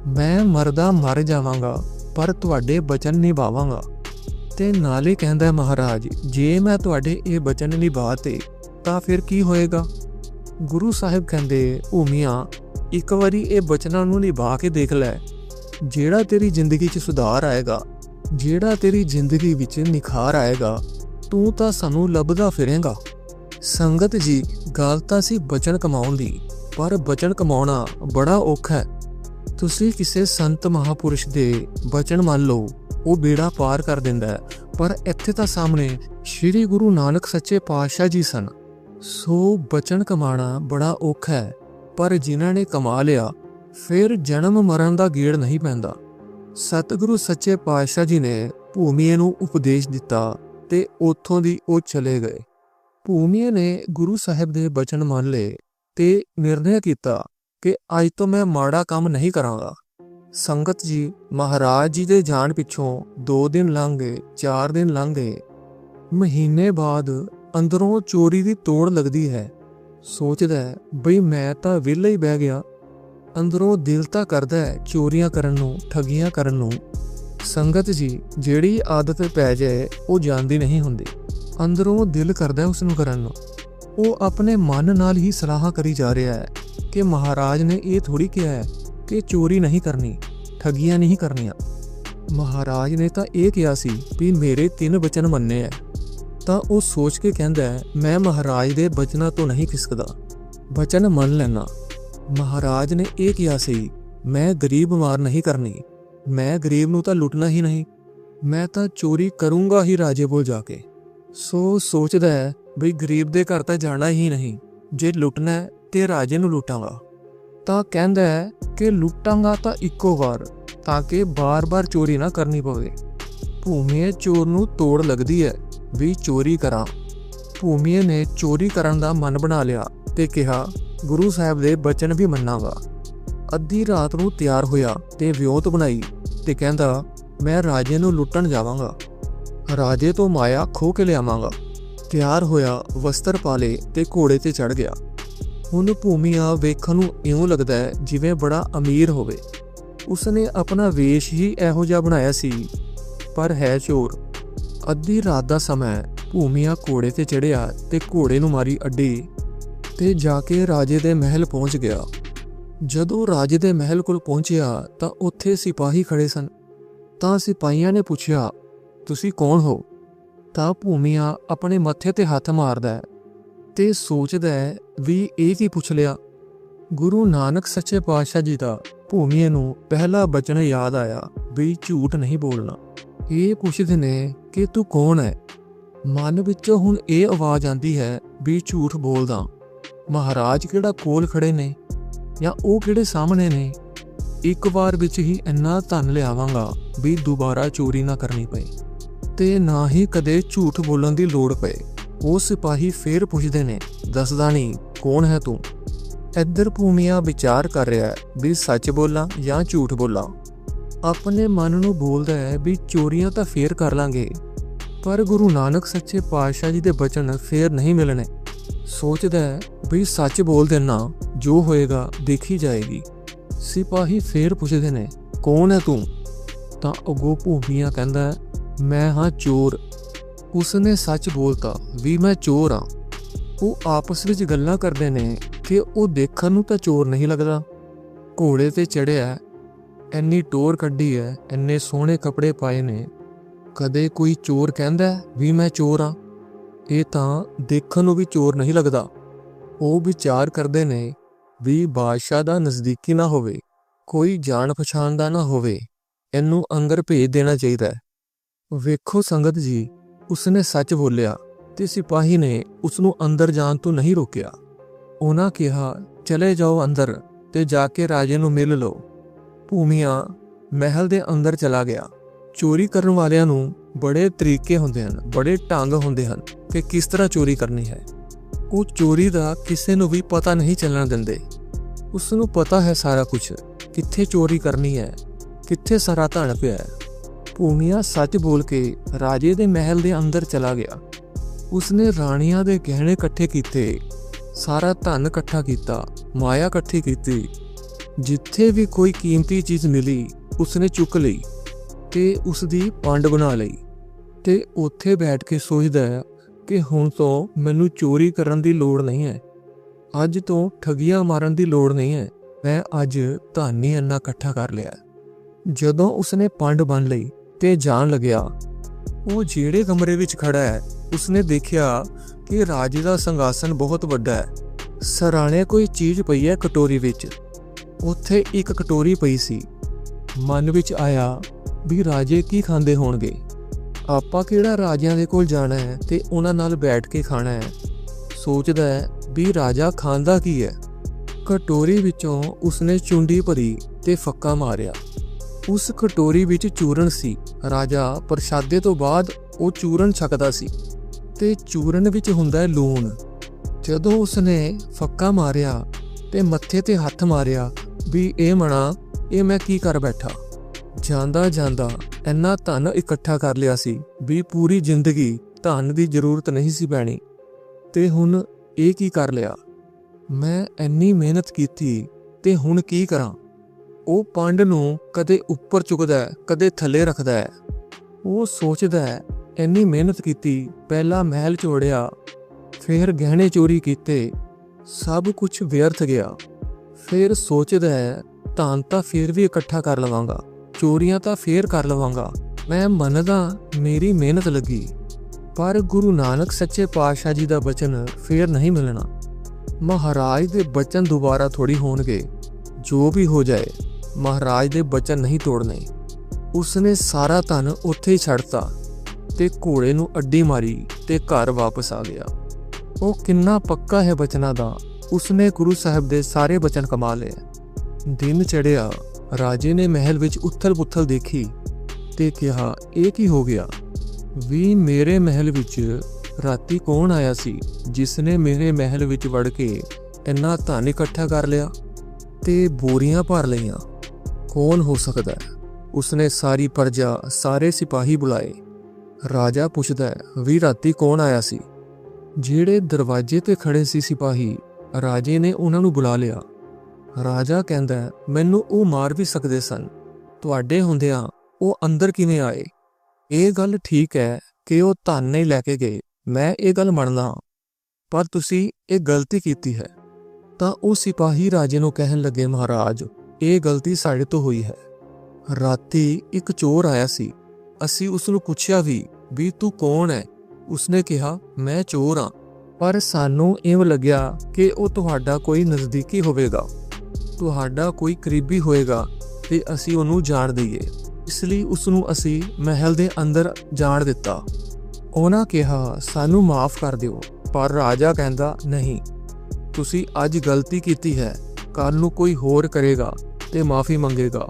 ਮੈਂ ਮਰਦਾ ਮਰ ਜਾਵਾਂਗਾ, ਪਰ ਤੁਹਾਡੇ ਬਚਨ ਨਿਭਾਵਾਂਗਾ। ਤੇ ਨਾਲੇ ਕਹਿੰਦਾ ਮਹਾਰਾਜ, ਜੇ ਮੈਂ ਤੁਹਾਡੇ ਇਹ ਬਚਨ ਨਿਭਾਤੇ ਤਾਂ ਫਿਰ ਕੀ ਹੋਏਗਾ? ਗੁਰੂ ਸਾਹਿਬ ਕਹਿੰਦੇ ਭੂਮੀਆਂ ਇੱਕ ਵਾਰੀ ਇਹ ਬਚਨਾਂ ਨੂੰ ਨਿਭਾ ਕੇ ਦੇਖ ਲੈ। ਜਿਹੜਾ ਤੇਰੀ ਜ਼ਿੰਦਗੀ 'ਚ ਸੁਧਾਰ ਆਏਗਾ, ਜਿਹੜਾ ਤੇਰੀ ਜ਼ਿੰਦਗੀ ਵਿੱਚ ਨਿਖਾਰ ਆਏਗਾ, ਤੂੰ ਤਾਂ ਸਾਨੂੰ ਲੱਭਦਾ ਫਿਰੇਂਗਾ। ਸੰਗਤ ਜੀ, ਗੱਲ ਤਾਂ ਸੀ ਬਚਨ ਕਮਾਉਣ ਦੀ, ਪਰ ਬਚਨ ਕਮਾਉਣਾ ਬੜਾ ਔਖਾ ਹੈ। ਤੁਸੀਂ ਕਿਸੇ ਸੰਤ ਮਹਾਪੁਰਸ਼ ਦੇ ਬਚਨ ਮੰਨ ਲਓ, ਉਹ ਬੇੜਾ ਪਾਰ ਕਰ ਦਿੰਦਾ ਹੈ। ਪਰ ਇੱਥੇ ਤਾਂ ਸਾਹਮਣੇ ਸ੍ਰੀ ਗੁਰੂ ਨਾਨਕ ਸੱਚੇ ਪਾਤਸ਼ਾਹ ਜੀ ਸਨ। ਸੋ ਬਚਨ ਕਮਾਣਾ ਬੜਾ ਔਖਾ ਹੈ, ਪਰ ਜਿਨ੍ਹਾਂ ਨੇ ਕਮਾ ਲਿਆ, ਫਿਰ ਜਨਮ ਮਰਨ ਦਾ ਗੇੜ ਨਹੀਂ ਪੈਂਦਾ। ਸਤਿਗੁਰੂ ਸੱਚੇ ਪਾਤਸ਼ਾਹ ਜੀ ਨੇ ਭੂਮੀਏ ਨੂੰ ਉਪਦੇਸ਼ ਦਿੱਤਾ ਤੇ ਉੱਥੋਂ ਦੀ ਉਹ ਚਲੇ ਗਏ। ਭੂਮੀਏ ਨੇ ਗੁਰੂ ਸਾਹਿਬ ਦੇ ਬਚਨ ਮੰਨ ਲਏ ਤੇ ਨਿਰਣੈ ਕੀਤਾ ਕਿ ਅੱਜ ਤੋਂ ਮੈਂ ਮਾੜਾ ਕੰਮ ਨਹੀਂ ਕਰਾਂਗਾ। ਸੰਗਤ ਜੀ, ਮਹਾਰਾਜ ਜੀ ਦੇ ਜਾਣ ਪਿੱਛੋਂ 2 ਦਿਨ ਲੰਘ ਗਏ 4 ਦਿਨ ਲੰਘ ਗਏ। ਮਹੀਨੇ ਬਾਅਦ ਅੰਦਰੋਂ ਚੋਰੀ ਦੀ ਤੋੜ ਲੱਗਦੀ ਹੈ। ਸੋਚਦਾ ਹੈ, ਬਈ ਮੈਂ ਤਾਂ ਵਿਹਲਾ ਹੀ ਬਹਿ ਗਿਆ। ਅੰਦਰੋਂ ਦਿਲ ਤਾਂ ਕਰਦਾ ਹੈ ਚੋਰੀਆਂ ਕਰਨ ਨੂੰ, ਠੱਗੀਆਂ ਕਰਨ ਨੂੰ। ਸੰਗਤ ਜੀ, ਜਿਹੜੀ ਆਦਤ ਪੈ ਜਾਏ, ਉਹ ਜਾਂਦੀ ਨਹੀਂ ਹੁੰਦੀ। ਅੰਦਰੋਂ ਦਿਲ ਕਰਦਾ ਹੈ ਉਸ ਨੂੰ ਕਰਨ ਨੂੰ। ਉਹ ਆਪਣੇ ਮਨ ਨਾਲ ਹੀ ਸਲਾਹਾਂ ਕਰੀ ਜਾ ਰਿਹਾ ਹੈ ਕਿ ਮਹਾਰਾਜ ਨੇ ਇਹ ਥੋੜੀ ਕਿਹਾ ਹੈ ਕਿ ਚੋਰੀ ਨਹੀਂ ਕਰਨੀ, ਠੱਗੀਆਂ ਨਹੀਂ ਕਰਨੀਆਂ। ਮਹਾਰਾਜ ਨੇ ਤਾਂ ਇਹ ਕਿਹਾ ਸੀ ਵੀ ਮੇਰੇ ਤਿੰਨ ਬਚਨ ਮੰਨੇ ਐ ਤਾਂ ਉਹ ਸੋਚ ਕੇ ਕਹਿੰਦਾ ਹੈ, ਮੈਂ ਮਹਾਰਾਜ ਦੇ ਬਚਨਾਂ ਤੋਂ ਨਹੀਂ ਖਿਸਕਦਾ। ਬਚਨ ਮੰਨ ਲੈਣਾ ਮਹਾਰਾਜ ਨੇ ਇਹ ਕਿਹਾ ਸੀ, ਮੈਂ ਗਰੀਬ ਮਾਰ ਨਹੀਂ ਕਰਨੀ। ਮੈਂ ਗਰੀਬ ਨੂੰ ਤਾਂ ਲੁੱਟਣਾ ਹੀ ਨਹੀਂ। ਮੈਂ ਤਾਂ ਚੋਰੀ ਕਰੂੰਗਾ ਹੀ ਰਾਜੇ ਕੋਲ ਜਾ ਕੇ। ਸੋ ਸੋਚਦਾ ਹੈ ਬਈ ਗਰੀਬ ਦੇ ਘਰ ਤਾਂ ਜਾਣਾ ਹੀ ਨਹੀਂ। ਜੇ ਲੁੱਟਣਾ ਹੈ ਤੇ ਰਾਜੇ ਨੂੰ ਲੁੱਟਾਂਗਾ। ਤਾਂ ਕਹਿੰਦਾ ਹੈ ਕਿ ਲੁੱਟਾਂਗਾ ਤਾਂ ਇੱਕੋ ਵਾਰ, ਤਾਂ ਕਿ ਬਾਰ-ਬਾਰ ਚੋਰੀ ਨਾ ਕਰਨੀ ਪਵੇ। ਭੂਮੀਏ ਚੋਰ ਨੂੰ ਤੋੜ ਲੱਗਦੀ ਹੈ। ਵੀ ਚੋਰੀ ਕਰਾਂ। ਭੂਮੀਏ ਨੇ ਚੋਰੀ ਕਰਨ ਦਾ ਮਨ ਬਣਾ ਲਿਆ ਤੇ ਕਿਹਾ, ਗੁਰੂ ਸਾਹਿਬ ਦੇ ਬਚਨ ਵੀ ਮੰਨਾਂਗਾ। ਅੱਧੀ ਰਾਤ ਨੂੰ ਤਿਆਰ ਹੋਇਆ ਤੇ ਵਿਉਂਤ ਬਣਾਈ ਤੇ ਕਹਿੰਦਾ, ਮੈਂ ਰਾਜੇ ਨੂੰ ਲੁੱਟਣ ਜਾਵਾਂਗਾ। ਰਾਜੇ ਤੋਂ ਮਾਇਆ ਖੋ ਕੇ ਲਿਆਵਾਂਗਾ। ਤਿਆਰ ਹੋਇਆ, ਵਸਤਰ ਪਾ ਲੇ ਤੇ ਘੋੜੇ ਤੇ ਚੜ ਗਿਆ। ਹੁਣ ਭੂਮੀਆ ਵੇਖਣ ਨੂੰ ਇਉਂ ਲੱਗਦਾ ਹੈ ਜਿਵੇਂ ਬੜਾ ਅਮੀਰ ਹੋਵੇ। ਉਸਨੇ ਆਪਣਾ ਵੇਸ਼ ਹੀ ਇਹੋ ਜਿਹਾ ਬਣਾਇਆ ਸੀ। ਪਰ ਹੈ ਚੋਰ। ਅੱਧੀ ਰਾਤ ਦਾ ਸਮਾਂ ਹੈ। ਭੂਮੀਆ ਘੋੜੇ ਤੇ ਚੜਿਆ ਤੇ ਘੋੜੇ ਨੂੰ ਮਾਰੀ ਅੱਡੀ ਤੇ ਜਾ ਕੇ ਰਾਜੇ ਦੇ ਮਹਿਲ ਪਹੁੰਚ ਗਿਆ। ਜਦੋਂ ਰਾਜੇ ਦੇ ਮਹਿਲ ਕੋਲ ਪਹੁੰਚਿਆ ਤਾਂ ਉੱਥੇ ਸਿਪਾਹੀ ਖੜੇ ਸਨ। ਤਾਂ ਸਿਪਾਹੀਆਂ ਨੇ ਪੁੱਛਿਆ, ਤੁਸੀਂ ਕੌਣ ਹੋ? ਤਾਂ ਭੂਮੀਆ ਆਪਣੇ ਮੱਥੇ ਤੇ ਹੱਥ ਮਾਰਦਾ ਤੇ ਸੋਚਦਾ ਵੀ ਇਹ ਕੀ ਪੁੱਛ ਲਿਆ। ਗੁਰੂ ਨਾਨਕ ਸੱਚੇ ਪਾਤਸ਼ਾਹ ਜੀ ਦਾ ਭੂਮੀਏ ਨੂੰ ਪਹਿਲਾ ਬਚਨ ਯਾਦ ਆਇਆ ਵੀ ਝੂਠ ਨਹੀਂ ਬੋਲਣਾ। ਇਹ ਪੁੱਛਦੇ ਨੇ ਕਿ ਤੂੰ ਕੌਣ ਹੈ? ਮਨ ਵਿੱਚੋਂ ਹੁਣ ਇਹ ਆਵਾਜ਼ ਆਂਦੀ ਹੈ ਵੀ ਝੂਠ ਬੋਲਦਾ। ਮਹਾਰਾਜ ਕਿਹੜਾ ਕੋਲ ਖੜੇ ਨੇ ਜਾਂ ਉਹ ਕਿਹੜੇ ਸਾਹਮਣੇ ਨੇ? ਇੱਕ ਵਾਰ ਵਿੱਚ ਹੀ ਇੰਨਾ ਧਨ ਲਿਆਵਾਂਗਾ ਵੀ ਦੁਬਾਰਾ ਚੋਰੀ ਨਾ ਕਰਨੀ ਪਏ। ਤੇ ਨਾ ਹੀ ਕਦੇ ਝੂਠ ਬੋਲਣ ਦੀ ਲੋੜ ਪਏ। ਉਹ ਸਿਪਾਹੀ ਫੇਰ ਪੁੱਛਦੇ ਨੇ, ਦੱਸਦਾ ਨਹੀਂ, ਕੌਣ ਹੈ ਤੂੰ? ਇੱਧਰ ਭੂਮੀਆ ਵਿਚਾਰ ਕਰ ਰਿਹਾ ਹੈ ਵੀ ਸੱਚ ਬੋਲਾਂ ਜਾਂ ਝੂਠ ਬੋਲਾਂ। ਆਪਣੇ ਮਨ ਨੂੰ ਬੋਲਦਾ ਹੈ ਵੀ ਚੋਰੀਆਂ ਤਾਂ ਫੇਰ ਕਰ ਲਾਂਗੇ। ਪਰ ਗੁਰੂ ਨਾਨਕ ਸੱਚੇ ਪਾਤਸ਼ਾਹ ਜੀ ਦੇ ਬਚਨ ਫੇਰ ਨਹੀਂ ਮਿਲਣੇ। ਸੋਚਦਾ ਹੈ ਵੀ ਸੱਚ ਬੋਲ ਦੇਣਾ ਜੋ ਹੋਏਗਾ ਦੇਖੀ ਜਾਏਗੀ। ਸਿਪਾਹੀ ਫੇਰ ਪੁੱਛਦੇ ਨੇ, ਕੌਣ ਹੈ ਤੂੰ? ਤਾਂ ਅਗੋ ਭੂਮੀਆ ਕਹਿੰਦਾ ਮੈਂ ਹਾਂ ਚੋਰ। ਉਸਨੇ ਸੱਚ ਬੋਲਤਾ ਵੀ ਮੈਂ ਚੋਰ ਹਾਂ। ਉਹ ਆਪਸ ਵਿੱਚ ਗੱਲਾਂ ਕਰਦੇ ਨੇ ਕਿ ਉਹ ਦੇਖਣ ਨੂੰ ਤਾਂ ਚੋਰ ਨਹੀਂ ਲੱਗਦਾ। ਘੋੜੇ ਤੇ ਚੜਿਆ ਐਨੀ ਟੋਰ ਕੱਢੀ ਹੈ ਐਨੇ ਸੋਹਣੇ ਕੱਪੜੇ ਪਾਏ ਨੇ ਕਦੇ ਕੋਈ ਚੋਰ ਕਹਿੰਦਾ ਵੀ ਮੈਂ ਚੋਰ ਹਾਂ, ਇਹ ਤਾਂ ਦੇਖਣ ਨੂੰ ਵੀ ਚੋਰ ਨਹੀਂ ਲੱਗਦਾ। ਉਹ ਵਿਚਾਰ ਕਰਦੇ ਨੇ ਵੀ ਬਾਦਸ਼ਾਹ ਦਾ ਨਜ਼ਦੀਕੀ ਨਾ ਹੋਵੇ, ਕੋਈ ਜਾਣ ਪਛਾਣ ਦਾ ਨਾ ਹੋਵੇ, ਇਹਨੂੰ ਅੰਦਰ ਭੇਜ ਦੇਣਾ ਚਾਹੀਦਾ ਹੈ। ਵੇਖੋ ਸੰਗਤ ਜੀ, ਉਸਨੇ ਸੱਚ ਬੋਲਿਆ ਤੇ ਸਿਪਾਹੀ ਨੇ ਉਸ ਨੂੰ ਅੰਦਰ ਜਾਣ ਤੋਂ ਨਹੀਂ ਰੋਕਿਆ। ਉਹਨਾਂ ਕਿਹਾ, ਚਲੇ ਜਾਓ ਅੰਦਰ ਤੇ ਜਾ ਕੇ ਰਾਜੇ ਨੂੰ ਮਿਲ ਲਓ। ਭੂਮੀਆਂ ਮਹਿਲ ਦੇ ਅੰਦਰ ਚਲਾ ਗਿਆ। ਚੋਰੀ ਕਰਨ ਵਾਲਿਆਂ ਨੂੰ ਬੜੇ ਤਰੀਕੇ ਹੁੰਦੇ ਹਨ, ਬੜੇ ਢੰਗ ਹੁੰਦੇ ਹਨ ਕਿ ਕਿਸ ਤਰ੍ਹਾਂ ਚੋਰੀ ਕਰਨੀ ਹੈ। ਉਹ ਚੋਰੀ ਦਾ ਕਿਸੇ ਨੂੰ ਵੀ ਪਤਾ ਨਹੀਂ ਚੱਲਣ ਦਿੰਦੇ। ਉਸ ਨੂੰ ਪਤਾ ਹੈ ਸਾਰਾ ਕੁਝ, ਕਿੱਥੇ ਚੋਰੀ ਕਰਨੀ ਹੈ, ਕਿੱਥੇ ਸਾਰਾ ਧਨ ਪਿਆ ਹੈ। ਭੂਮੀਆ ਸੱਚ ਬੋਲ ਕੇ ਰਾਜੇ ਦੇ ਮਹਿਲ ਦੇ ਅੰਦਰ ਚਲਾ ਗਿਆ। ਉਸਨੇ ਰਾਣੀਆਂ ਦੇ ਗਹਿਣੇ ਇਕੱਠੇ ਕੀਤੇ, ਸਾਰਾ ਧਨ ਇਕੱਠਾ ਕੀਤਾ, ਮਾਇਆ ਇਕੱਠੀ ਕੀਤੀ। ਜਿੱਥੇ ਵੀ ਕੋਈ ਕੀਮਤੀ ਚੀਜ਼ ਮਿਲੀ, ਉਸਨੇ ਚੁੱਕ ਲਈ। ਤੇ ਉਸ ਦੀ ਪੰਡ ਬਣਾ ਲਈ ਤੇ ਉੱਥੇ ਬੈਠ ਕੇ ਸੋਚਦਾ ਹੈ ਕਿ ਹੁਣ ਤੋਂ ਮੈਨੂੰ ਚੋਰੀ ਕਰਨ ਦੀ ਲੋੜ ਨਹੀਂ ਹੈ। ਅੱਜ ਤੋਂ ਠਗੀਆਂ ਮਾਰਨ ਦੀ ਲੋੜ ਨਹੀਂ ਹੈ। ਮੈਂ ਅੱਜ ਧਾਨੀ ਅੰਨਾ ਇਕੱਠਾ ਕਰ ਲਿਆ। ਜਦੋਂ ਉਸਨੇ ਪੰਡ ਬਣ ਲਈ ਤੇ ਜਾਣ ਲੱਗਿਆ, ਉਹ ਜਿਹੜੇ ਕਮਰੇ ਵਿੱਚ ਖੜਾ ਹੈ, ਉਸਨੇ ਦੇਖਿਆ ਕਿ ਰਾਜੇ ਦਾ ਸੰਗਾਸਨ ਬਹੁਤ ਵੱਡਾ ਹੈ। ਸਰਾਣੇ ਕੋਈ ਚੀਜ਼ ਪਈ ਹੈ ਕਟੋਰੀ ਵਿੱਚ। ਉੱਥੇ ਇੱਕ ਕਟੋਰੀ ਪਈ ਸੀ। ਮਨ ਵਿੱਚ ਆਇਆ ਵੀ ਰਾਜੇ ਕੀ ਖਾਂਦੇ ਹੋਣਗੇ? ਆਪਾਂ ਕਿਹੜਾ ਰਾਜਿਆਂ ਦੇ ਕੋਲ ਜਾਣਾ ਹੈ ਤੇ ਉਹਨਾਂ ਨਾਲ ਬੈਠ ਕੇ ਖਾਣਾ ਹੈ? ਸੋਚਦਾ ਹੈ ਵੀ ਰਾਜਾ ਖਾਂਦਾ ਕੀ ਹੈ? ਕਟੋਰੀ ਵਿੱਚੋਂ ਉਸਨੇ ਚੁੰਡੀ ਭਰੀ ਤੇ ਫੱਕਾ ਮਾਰਿਆ। ਉਸ ਕਟੋਰੀ ਵਿੱਚ ਚੂਰਨ ਸੀ। ਰਾਜਾ ਪ੍ਰਸ਼ਾਦੇ ਤੋਂ ਬਾਅਦ ਉਹ ਚੂਰਨ ਛਕਦਾ ਸੀ ਤੇ ਚੂਰਨ ਵਿੱਚ ਹੁੰਦਾ ਹੈ ਲੂਣ। ਜਦੋਂ ਉਸਨੇ ਫੱਕਾ ਮਾਰਿਆ ਤੇ ਮੱਥੇ ਤੇ ਹੱਥ ਮਾਰਿਆ ਵੀ, ਇਹ ਮਣਾ, ਇਹ ਮੈਂ ਕੀ ਕਰ ਬੈਠਾ? ਜਾਂਦਾ ਜਾਂਦਾ ਇੰਨਾ ਧਨ ਇਕੱਠਾ ਕਰ ਲਿਆ ਸੀ ਵੀ ਪੂਰੀ ਜ਼ਿੰਦਗੀ ਧਨ ਦੀ ਜ਼ਰੂਰਤ ਨਹੀਂ ਸੀ ਪੈਣੀ। ਤੇ ਹੁਣ ਇਹ ਕੀ ਕਰ ਲਿਆ? ਮੈਂ ਇੰਨੀ ਮਿਹਨਤ ਕੀਤੀ ਤੇ ਹੁਣ ਕੀ ਕਰਾਂ? ਉਹ ਪੰਡ ਨੂੰ ਕਦੇ ਉੱਪਰ ਚੁੱਕਦਾ ਹੈ, ਕਦੇ ਥੱਲੇ ਰੱਖਦਾ ਹੈ। ਉਹ ਸੋਚਦਾ ਹੈ ਇੰਨੀ ਮਿਹਨਤ ਕੀਤੀ ਪਹਿਲਾ ਮਹਿਲ ਚੋੜਿਆ ਫਿਰ ਗਹਿਣੇ ਚੋਰੀ ਕੀਤੇ ਸਭ ਕੁਝ ਵਿਅਰਥ ਗਿਆ। ਫਿਰ ਸੋਚਦਾ ਹੈ ਧਨ ਤਾਂ ਫਿਰ ਵੀ ਇਕੱਠਾ ਕਰ ਲਵਾਂਗਾ। ਚੋਰੀਆਂ ਤਾਂ ਫੇਰ ਕਰ ਲਵਾਂਗਾ। ਮੈਂ ਮੰਨਦਾ ਮੇਰੀ ਮਿਹਨਤ ਲੱਗੀ, ਪਰ ਗੁਰੂ ਨਾਨਕ ਸੱਚੇ ਪਾਤਸ਼ਾਹ ਜੀ ਦਾ ਬਚਨ ਫੇਰ ਨਹੀਂ ਮਿਲਣਾ। ਮਹਾਰਾਜ ਦੇ ਬਚਨ ਦੁਬਾਰਾ ਥੋੜੀ ਹੋਣਗੇ, ਜੋ ਵੀ ਹੋ ਜਾਏ, ਮਹਾਰਾਜ ਦੇ ਬਚਨ ਨਹੀਂ ਤੋੜਨੇ। ਉਸਨੇ ਸਾਰਾ ਧਨ ਉੱਥੇ ਹੀ ਛੱਡਤਾ ਤੇ ਘੋੜੇ ਨੂੰ ਅੱਡੀ ਮਾਰੀ ਤੇ ਘਰ ਵਾਪਸ ਆ ਗਿਆ। ਉਹ ਕਿੰਨਾ ਪੱਕਾ ਹੈ ਬਚਨਾਂ ਦਾ, ਉਸਨੇ ਗੁਰੂ ਸਾਹਿਬ ਦੇ ਸਾਰੇ ਬਚਨ ਕਮਾ ਲਏ। ਦਿਨ ਚੜਿਆ ਰਾਜੇ ਨੇ ਮਹਿਲ ਵਿੱਚ ਉੱਥਲ ਪੁੱਥਲ ਦੇਖੀ ਤੇ ਕਿਹਾ, ਇਹ ਕੀ ਹੋ ਗਿਆ? ਵੀ ਮੇਰੇ ਮਹਿਲ ਵਿੱਚ ਰਾਤੀ ਕੌਣ ਆਇਆ ਸੀ ਜਿਸ ਨੇ ਮੇਰੇ ਮਹਿਲ ਵਿੱਚ ਵੜ ਕੇ ਇੰਨਾ ਧਨ ਇਕੱਠਾ ਕਰ ਲਿਆ ਤੇ ਬੋਰੀਆਂ ਭਰ ਲਈਆਂ? ਕੌਣ ਹੋ ਸਕਦਾ ਹੈ? ਉਸਨੇ ਸਾਰੀ ਪਰਜਾ, ਸਾਰੇ ਸਿਪਾਹੀ ਬੁਲਾਏ। ਰਾਜਾ ਪੁੱਛਦਾ ਹੈ, ਵੀ ਰਾਤੀ ਕੌਣ ਆਇਆ ਸੀ? ਜਿਹੜੇ ਦਰਵਾਜ਼ੇ ਤੇ ਖੜੇ ਸੀ ਸਿਪਾਹੀ, ਰਾਜੇ ਨੇ ਉਹਨਾਂ ਨੂੰ ਬੁਲਾ ਲਿਆ। ਰਾਜਾ ਕਹਿੰਦਾ ਮੈਨੂੰ ਉਹ ਮਾਰ ਵੀ ਸਕਦੇ ਸਨ। ਤੁਹਾਡੇ ਹੁੰਦਿਆਂ ਉਹ ਅੰਦਰ ਕਿਵੇਂ ਆਏ? ਇਹ ਗੱਲ ਠੀਕ ਹੈ ਕਿ ਉਹ ਧਨ ਨਹੀਂ ਲੈ ਕੇ ਗਏ। ਮੈਂ ਇਹ ਗੱਲ ਮੰਨਦਾ ਹਾਂ। ਪਰ ਤੁਸੀਂ ਇਹ ਗਲਤੀ ਕੀਤੀ ਹੈ। ਤਾਂ ਉਹ ਸਿਪਾਹੀ ਰਾਜੇ ਨੂੰ ਕਹਿਣ ਲੱਗੇ, ਮਹਾਰਾਜ, ਇਹ ਗਲਤੀ ਸਾਡੇ ਤੋਂ ਹੋਈ ਹੈ। ਰਾਤੀ ਇੱਕ ਚੋਰ ਆਇਆ ਸੀ। ਅਸੀਂ ਉਸ ਨੂੰ ਪੁੱਛਿਆ ਵੀ ਵੀ ਤੂੰ ਕੌਣ ਹੈ? ਉਸਨੇ ਕਿਹਾ, ਮੈਂ ਚੋਰ ਹਾਂ। ਪਰ ਸਾਨੂੰ ਇਉਂ ਲੱਗਿਆ ਕਿ ਉਹ ਤੁਹਾਡਾ ਕੋਈ ਨਜ਼ਦੀਕੀ ਹੋਵੇਗਾ। ਤੁਹਾਡਾ ਕੋਈ ਕਰੀਬੀ ਹੋਏਗਾ ਤੇ ਅਸੀਂ ਉਹਨੂੰ ਜਾਣ ਦਈਏ। ਇਸ ਲਈ ਉਸ ਨੂੰ ਅਸੀਂ ਮਹਿਲ ਦੇ ਅੰਦਰ ਜਾਣ ਦਿੱਤਾ। ਉਹਨਾਂ ਕਿਹਾ, ਸਾਨੂੰ ਮਾਫ ਕਰ ਦਿਓ, ਪਰ ਰਾਜਾ ਕਹਿੰਦਾ, ਨਹੀਂ, ਤੁਸੀਂ ਅੱਜ ਗਲਤੀ ਕੀਤੀ ਹੈ। ਕੱਲ ਨੂੰ ਕੋਈ ਹੋਰ ਕਰੇਗਾ ਤੇ ਮਾਫੀ ਮੰਗੇਗਾ।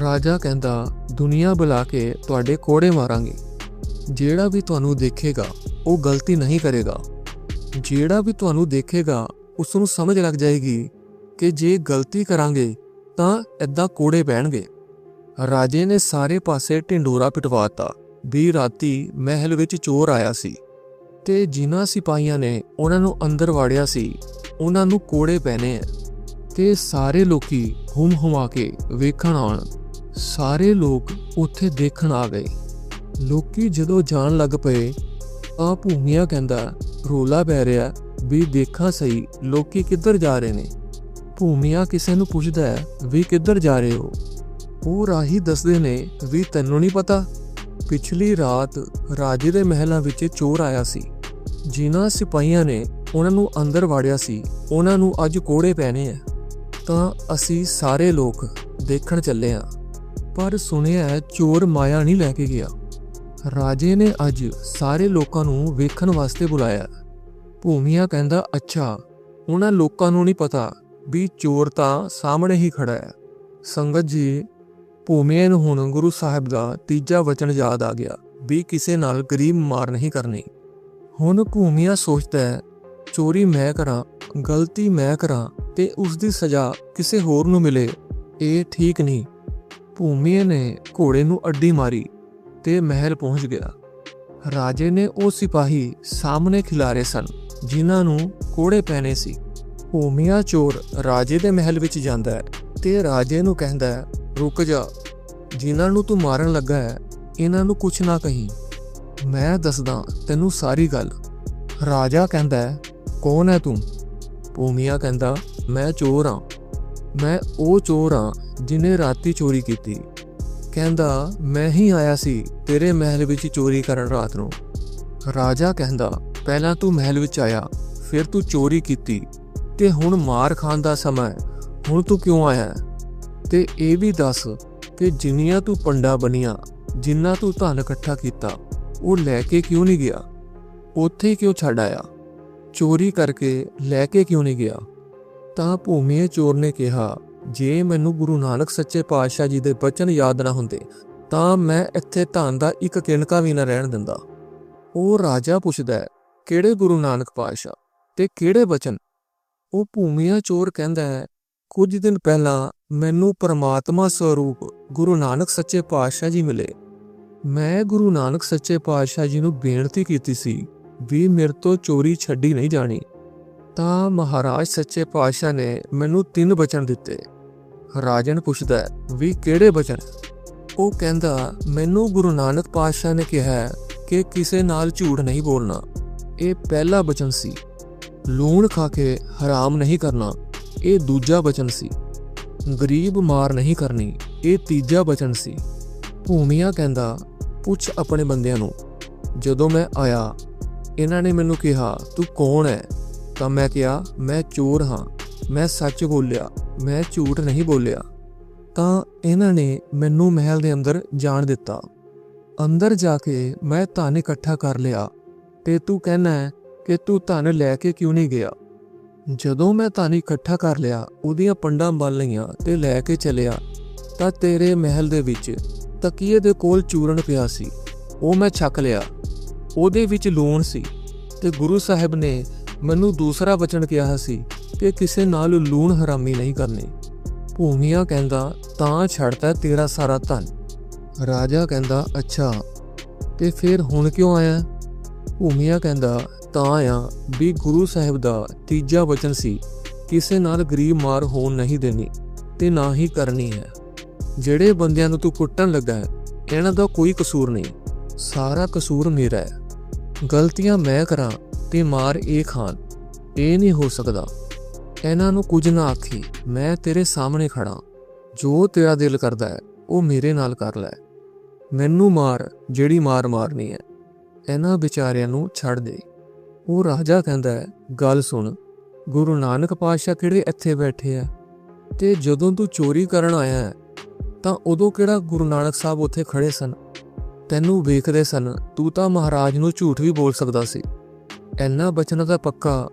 ਰਾਜਾ ਕਹਿੰਦਾ, ਦੁਨੀਆ ਬੁਲਾ ਕੇ ਤੁਹਾਡੇ ਕੋੜੇ ਮਾਰਾਂਗੇ। ਜਿਹੜਾ ਵੀ ਤੁਹਾਨੂੰ ਦੇਖੇਗਾ, ਉਹ ਗਲਤੀ ਨਹੀਂ ਕਰੇਗਾ। ਜਿਹੜਾ ਵੀ ਤੁਹਾਨੂੰ ਦੇਖੇਗਾ ਉਸ ਨੂੰ ਸਮਝ ਲੱਗ ਜਾਏਗੀ ਕਿ ਜੇ ਗਲਤੀ ਕਰਾਂਗੇ, ਤਾਂ ਐਦਾਂ ਕੋੜੇ ਪੈਣਗੇ। ਰਾਜੇ ਨੇ ਸਾਰੇ ਪਾਸੇ ਢਿੰਡੋਰਾ ਪਿਟਵਾਤਾ। ਵੀ ਰਾਤੀ ਮਹਿਲ ਵਿੱਚ ਚੋਰ ਆਇਆ ਸੀ ਤੇ ਜਿਨ੍ਹਾਂ ਸਿਪਾਹੀਆਂ ਨੇ ਉਹਨਾਂ ਨੂੰ ਅੰਦਰ ਵਾੜਿਆ ਸੀ, ਉਹਨਾਂ ਨੂੰ ਕੋੜੇ ਪੈਣੇ ਆ ਤੇ ਸਾਰੇ ਲੋਕੀ ਹੁਮ ਹੁਮਾ ਕੇ ਵੇਖਣ ਆਉਣ। ਸਾਰੇ ਲੋਕ ਉੱਥੇ ਦੇਖਣ ਆ ਗਏ। ਲੋਕੀ ਜਦੋਂ ਜਾਣ ਲੱਗ ਪਏ ਆ ਭੂਮੀਆ ਕਹਿੰਦਾ, ਰੋਲਾ ਪੈ ਰਿਹਾ, ਵੀ ਦੇਖਾਂ ਸਹੀ ਲੋਕੀ ਕਿੱਧਰ ਜਾ ਰਹੇ ਨੇ? ਭੂਮੀਆ ਕਿਸੇ ਨੂੰ ਪੁੱਛਦਾ ਹੈ, ਵੀ ਕਿੱਧਰ ਜਾ ਰਹੇ ਹੋ? ਉਹ ਰਾਹੀ ਦੱਸਦੇ ਨੇ, ਵੀ ਤੈਨੂੰ ਨਹੀਂ ਪਤਾ। ਪਿਛਲੀ ਰਾਤ ਰਾਜੇ ਦੇ ਮਹਿਲਾਂ ਵਿੱਚ ਚੋਰ ਆਇਆ ਸੀ। ਜਿਨ੍ਹਾਂ ਸਿਪਾਹੀਆਂ ਨੇ ਉਹਨਾਂ ਨੂੰ ਅੰਦਰ ਵਾੜਿਆ ਸੀ। ਉਹਨਾਂ ਨੂੰ ਅੱਜ ਕੋੜੇ ਪੈਣੇ ਆ। ਤਾਂ ਅਸੀਂ ਸਾਰੇ ਲੋਕ ਦੇਖਣ ਚੱਲੇ ਆ ਪਰ ਸੁਣਿਆ ਚੋਰ ਮਾਇਆ ਨਹੀਂ ਲੈ ਕੇ ਗਿਆ। ਰਾਜੇ ਨੇ ਅੱਜ ਸਾਰੇ ਲੋਕਾਂ ਨੂੰ ਵੇਖਣ ਵਾਸਤੇ ਬੁਲਾਇਆ। ਭੂਮੀਆ ਕਹਿੰਦਾ, ਅੱਛਾ, ਉਹਨਾਂ ਲੋਕਾਂ ਨੂੰ ਨਹੀਂ ਪਤਾ ਵੀ ਚੋਰ ਤਾਂ ਸਾਹਮਣੇ ਹੀ ਖੜਾ ਹੈ। ਸੰਗਤ ਜੀ ਭੂਮੀਆ ਨੂੰ ਹੁਣ ਗੁਰੂ ਸਾਹਿਬ ਦਾ ਤੀਜਾ ਵਚਨ ਯਾਦ ਆ ਗਿਆ ਵੀ ਕਿਸੇ ਨਾਲ ਗਰੀਬ ਮਾਰ ਨਹੀਂ ਕਰਨੀ। ਹੁਣ ਭੂਮੀਆ ਸੋਚਦਾ ਹੈ, ਚੋਰੀ ਮੈਂ ਕਰਾਂ, ਗਲਤੀ ਮੈਂ ਕਰਾਂ ਤੇ ਉਸ ਦੀ ਸਜ਼ਾ ਕਿਸੇ ਹੋਰ ਨੂੰ ਮਿਲੇ, ਇਹ ਠੀਕ ਨਹੀਂ। ਭੂਮੀਏ ਨੇ ਘੋੜੇ ਨੂੰ ਅੱਡੀ ਮਾਰੀ ਤੇ ਮਹਿਲ ਪਹੁੰਚ ਗਿਆ। ਰਾਜੇ ਨੇ ਉਹ ਸਿਪਾਹੀ ਸਾਹਮਣੇ ਖਿਲਾਰੇ ਸਨ, ਜਿਨ੍ਹਾਂ ਨੂੰ ਕੋੜੇ ਪਹਿਨੇ ਸੀ। ਭੂਮੀਆ ਚੋਰ ਰਾਜੇ ਦੇ ਮਹਿਲ ਵਿੱਚ ਜਾਂਦਾ ਹੈ ਤੇ ਰਾਜੇ ਨੂੰ ਕਹਿੰਦਾ ਹੈ, ਰੁਕ ਜਾ। ਜਿਨ੍ਹਾਂ ਨੂੰ ਤੂੰ ਮਾਰਨ ਲੱਗਾ ਹੈ ਇਹਨਾਂ ਨੂੰ ਕੁਛ ਨਾ ਕਹੀਂ। ਮੈਂ ਦੱਸਦਾ ਤੈਨੂੰ ਸਾਰੀ ਗੱਲ। ਰਾਜਾ ਕਹਿੰਦਾ ਹੈ, ਕੌਣ ਹੈ ਤੂੰ? ਭੂਮੀਆ ਕਹਿੰਦਾ, ਮੈਂ ਚੋਰ ਹਾਂ। ਮੈਂ ਉਹ ਚੋਰ ਹਾਂ ਜਿਨੇ ਰਾਤੀ ਚੋਰੀ ਕੀਤੀ। ਕਹਿੰਦਾ, ਮੈਂ ਹੀ ਆਇਆ ਸੀ ਤੇਰੇ ਮਹਿਲ ਵਿੱਚ ਚੋਰੀ ਕਰਨ ਰਾਤ ਨੂੰ। ਰਾਜਾ ਕਹਿੰਦਾ, ਪਹਿਲਾਂ ਤੂੰ ਮਹਿਲ ਵਿੱਚ ਆਇਆ, ਫਿਰ ਤੂੰ ਚੋਰੀ ਕੀਤੀ। ਤੇ ਹੁਣ ਮਾਰ ਖਾਣ ਦਾ ਸਮਾਂ ਹੈ। ਹੁਣ ਤੂੰ ਕਿਉਂ ਆਇਆ ਤੇ ਇਹ ਵੀ ਦੱਸ ਕਿ ਜਿੰਨੀਆਂ ਤੂੰ ਪੰਡਾ ਬਣੀਆਂ, ਜਿੰਨਾ ਤੂੰ ਧਨ ਇਕੱਠਾ ਕੀਤਾ, ਉਹ ਲੈ ਕੇ ਕਿਉਂ ਨਹੀਂ ਗਿਆ? ਉੱਥੇ ਕਿਉਂ ਛੱਡ ਆਇਆ? ਚੋਰੀ ਕਰਕੇ ਲੈ ਕੇ ਕਿਉਂ ਨਹੀਂ ਗਿਆ? ਤਾਂ ਭੂਮੀਏ ਚੋਰ ਨੇ ਕਿਹਾ, ਜੇ ਮੈਨੂੰ ਗੁਰੂ ਨਾਨਕ ਸੱਚੇ ਪਾਤਸ਼ਾਹ ਜੀ ਦੇ ਬਚਨ ਯਾਦ ਨਾ ਹੁੰਦੇ, ਤਾਂ ਮੈਂ ਇੱਥੇ ਧਨ ਦਾ ਇੱਕ ਕਿਣਕਾ ਵੀ ਨਾ ਰਹਿਣ ਦਿੰਦਾ। ਉਹ ਰਾਜਾ ਪੁੱਛਦਾ ਕਿਹੜੇ ਗੁਰੂ ਨਾਨਕ ਪਾਤਸ਼ਾਹ ਤੇ ਕਿਹੜੇ ਬਚਨ? ਉਹ ਭੂਮੀਆ ਚੋਰ ਕਹਿੰਦਾ ਹੈ, ਕੁਝ ਦਿਨ ਪਹਿਲਾਂ ਮੈਨੂੰ ਪਰਮਾਤਮਾ ਸਰੂਪ ਗੁਰੂ ਨਾਨਕ ਸੱਚੇ ਪਾਤਸ਼ਾਹ ਜੀ ਮਿਲੇ। ਮੈਂ ਗੁਰੂ ਨਾਨਕ ਸੱਚੇ ਪਾਤਸ਼ਾਹ ਜੀ ਨੂੰ ਬੇਨਤੀ ਕੀਤੀ ਸੀ ਵੀ ਮੇਰੇ ਤੋਂ ਚੋਰੀ ਛੱਡੀ ਨਹੀਂ ਜਾਣੀ। ਤਾਂ ਮਹਾਰਾਜ ਸੱਚੇ ਪਾਤਸ਼ਾਹ ਨੇ ਮੈਨੂੰ ਤਿੰਨ ਬਚਨ ਦਿੱਤੇ। ਰਾਜਨ ਪੁੱਛਦਾ ਵੀ ਕਿਹੜੇ ਬਚਨ? ਉਹ ਕਹਿੰਦਾ, ਮੈਨੂੰ ਗੁਰੂ ਨਾਨਕ ਪਾਤਸ਼ਾਹ ਨੇ ਕਿਹਾ ਕਿ ਕਿਸੇ ਨਾਲ ਝੂਠ ਨਹੀਂ ਬੋਲਣਾ। ਇਹ ਪਹਿਲਾ ਬਚਨ ਸੀ। ਲੂਣ ਖਾ ਕੇ ਹਰਾਮ ਨਹੀਂ ਕਰਨਾ, ਇਹ ਦੂਜਾ ਬਚਨ ਸੀ। ਗਰੀਬ ਮਾਰ ਨਹੀਂ ਕਰਨੀ, ਇਹ ਤੀਜਾ ਬਚਨ ਸੀ। ਭੂਮੀਆ ਕਹਿੰਦਾ, ਪੁੱਛ ਆਪਣੇ ਬੰਦਿਆਂ ਨੂੰ, ਜਦੋਂ ਮੈਂ ਆਇਆ, ਇਹਨਾਂ ਨੇ ਮੈਨੂੰ ਕਿਹਾ, ਤੂੰ ਕੌਣ ਹੈ? ਤਾਂ ਮੈਂ ਕਿਹਾ, ਮੈਂ ਚੋਰ ਹਾਂ, ਮੈਂ ਸੱਚ ਬੋਲਿਆ, ਮੈਂ ਝੂਠ ਨਹੀਂ ਬੋਲਿਆ। ਤਾਂ ਇਹਨਾਂ ਨੇ ਮੈਨੂੰ ਮਹਿਲ ਦੇ ਅੰਦਰ ਜਾਣ ਦਿੱਤਾ। ਅੰਦਰ ਜਾ ਕੇ ਮੈਂ ਧਨ ਇਕੱਠਾ ਕਰ ਲਿਆ, ਤੇ ਤੂੰ ਕਹਿਣਾ ਕਿ ਤੂੰ ਧਨ ਲੈ ਕੇ ਕਿਉਂ ਨਹੀਂ ਗਿਆ? ਜਦੋਂ ਮੈਂ ਧਨ ਇਕੱਠਾ ਕਰ ਲਿਆ, ਉਹਦੀਆਂ ਪੰਡਾਂ ਬੰਨ ਲਈਆਂ ਤੇ ਲੈ ਕੇ ਚਲਿਆ, ਤਾਂ ਤੇਰੇ ਮਹਿਲ ਦੇ ਵਿੱਚ ਤਕੀਏ ਦੇ ਕੋਲ ਚੂਰਨ ਪਿਆ ਸੀ। ਉਹ ਮੈਂ ਛਕ ਲਿਆ। ਉਹਦੇ ਵਿੱਚ ਲੂਣ ਸੀ ਤੇ ਗੁਰੂ ਸਾਹਿਬ ਨੇ ਮੈਨੂੰ ਦੂਸਰਾ ਵਚਨ ਕਿਹਾ ਸੀ ਕਿ ਕਿਸੇ ਨਾਲ ਲੂਣ ਹਰਾਮੀ ਨਹੀਂ ਕਰਨੀ। ਭੂਮੀਆ ਕਹਿੰਦਾ, ਤਾਂ ਛੱਡਦਾ ਤੇਰਾ ਸਾਰਾ ਧਨ। ਰਾਜਾ ਕਹਿੰਦਾ, ਅੱਛਾ, ਤੇ ਫਿਰ ਹੁਣ ਕਿਉਂ ਆਇਆ? ਭੂਮੀਆ ਕਹਿੰਦਾ ਤਾਂ ਆ ਵੀ ਗੁਰੂ ਸਾਹਿਬ ਦਾ ਤੀਜਾ ਵਚਨ ਸੀ, ਕਿਸੇ ਨਾਲ ਗਰੀਬ ਮਾਰ ਹੋਣ ਨਹੀਂ ਦੇਣੀ, ਤੇ ਨਾ ਹੀ ਕਰਨੀ ਹੈ। ਜਿਹੜੇ ਬੰਦਿਆਂ ਨੂੰ ਤੂੰ ਕੁੱਟਣ ਲੱਗਾ ਹੈ, ਇਹਨਾਂ ਦਾ ਕੋਈ ਕਸੂਰ ਨਹੀਂ, ਸਾਰਾ ਕਸੂਰ ਮੇਰਾ ਹੈ। ਗਲਤੀਆਂ ਮੈਂ ਕਰਾਂ, ਤੇ ਮਾਰ ਇਹ ਖਾਨ ਇਹ ਨਹੀਂ ਹੋ ਸਕਦਾ। ਇਹਨਾਂ ਨੂੰ ਕੁਝ ਨਾ ਆਖੀ, ਮੈਂ ਤੇਰੇ ਸਾਹਮਣੇ ਖੜਾ ਜੋ ਤੇਰਾ ਦਿਲ ਕਰਦਾ ਹੈ, ਉਹ ਮੇਰੇ ਨਾਲ ਕਰ ਲੈ। ਮੈਨੂੰ ਮਾਰ, ਜਿਹੜੀ ਮਾਰ ਮਾਰਨੀ ਹੈ, ਇਹਨਾਂ ਵਿਚਾਰਿਆਂ ਨੂੰ ਛੱਡ ਦੇ। ਉਹ ਰਾਜਾ ਕਹਿੰਦਾ ਹੈ ਗੱਲ ਸੁਣ ਗੁਰੂ ਨਾਨਕ ਪਾਤਸ਼ਾਹ ਕਿਹੜੇ ਇੱਥੇ ਬੈਠੇ ਆ? ਤੇ ਜਦੋਂ ਤੂੰ ਚੋਰੀ ਕਰਨ ਆਇਆ ਹੈ, ਤਾਂ ਉਦੋਂ ਕਿਹੜਾ ਗੁਰੂ ਨਾਨਕ ਸਾਹਿਬ ਉੱਥੇ ਖੜੇ ਸਨ? ਤੈਨੂੰ ਵੇਖਦੇ ਸਨ ਤੂੰ ਤਾਂ ਮਹਾਰਾਜ ਨੂੰ ਝੂਠ ਵੀ ਬੋਲ ਸਕਦਾ ਸੀ। ਐਨਾ ਬਚਨ ਦਾ ਪੱਕਾ।